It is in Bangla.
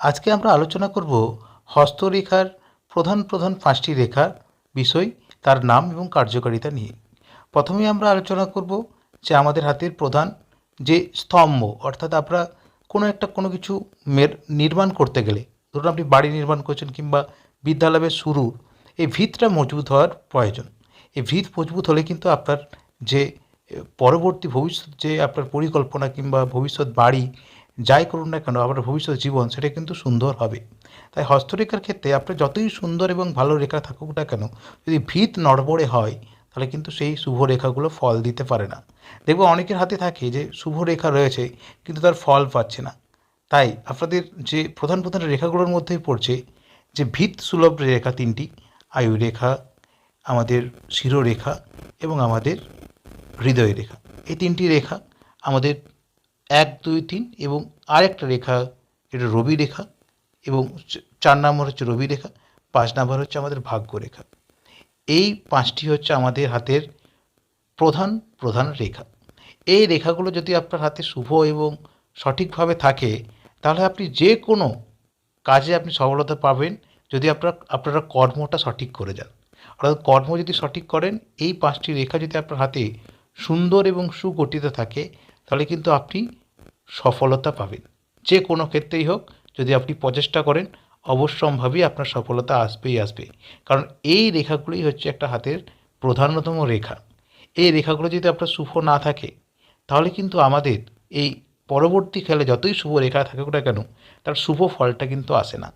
আজকে আমরা আলোচনা করব হস্তরেখার প্রধান প্রধান পাঁচটি রেখা বিষয়, তার নাম এবং কার্যকারিতা নিয়ে। প্রথমে আমরা আলোচনা করব যে আমাদের হাতের প্রধান যে স্তম্ভ, অর্থাৎ আমরা কোনো একটা কোনো কিছু নির্মাণ করতে গেলে, ধরুন আপনি বাড়ি নির্মাণ করছেন কিংবা বিদ্যালয়ের শুরু, এই ভিতটা মজবুত হওয়ার প্রয়োজন। এই ভিত মজবুত হলে কিন্তু আপনার যে পরবর্তী ভবিষ্যৎ যে আপনার পরিকল্পনা কিংবা ভবিষ্যৎ বাড়ি যাই করুন না কেন, আপনার ভবিষ্যৎ জীবন সেটা কিন্তু সুন্দর হবে। তাই হস্তরেখার ক্ষেত্রে আপনার যতই সুন্দর এবং ভালো রেখা থাকুক না কেন, যদি ভিত নড়বড়ে হয়, তাহলে কিন্তু সেই শুভ রেখাগুলো ফল দিতে পারে না। দেখব অনেকের হাতে থাকে যে শুভ রেখা রয়েছে, কিন্তু তার ফল পাচ্ছে না। তাই আপনাদের যে প্রধান প্রধান রেখাগুলোর মধ্যেই পড়ছে, যে ভিত সুলভ রেখা তিনটি, আয়ু রেখা, আমাদের শিরোরেখা এবং আমাদের হৃদয় রেখা। এই তিনটি রেখা আমাদের এক, দুই, তিন এবং আরেকটা রেখা এটা রবি রেখা এবং চার নম্বর হচ্ছে রবি রেখা, পাঁচ নম্বর হচ্ছে আমাদের ভাগ্য রেখা। এই পাঁচটি হচ্ছে আমাদের হাতের প্রধান প্রধান রেখা। এই রেখাগুলো যদি আপনার হাতে শুভ এবং সঠিকভাবে থাকে, তাহলে আপনি যে কোনো কাজে আপনি সফলতা পাবেন যদি আপনার, আপনারা কর্মটা সঠিক করে যান। অর্থাৎ কর্ম যদি সঠিক করেন, এই পাঁচটি রেখা যদি আপনার হাতে সুন্দর এবং সুগঠিত থাকে তাহলে কিন্তু আপনি সফলতা পাবেন। যে কোনো ক্ষেত্রেই হোক, যদি আপনি প্রচেষ্টা করেন, অবশ্যম্ভাবী আপনার সফলতা আসবেই আসবে। কারণ এই রেখাগুলোই হচ্ছে একটা হাতের প্রধানতম রেখা। এই রেখাগুলো যদি আপনার শুভ না থাকে, তাহলে কিন্তু আমাদের এই পরবর্তী খেলে যতই শুভ রেখা থাকুক না কেন, তার শুভ ফলটা কিন্তু আসে না।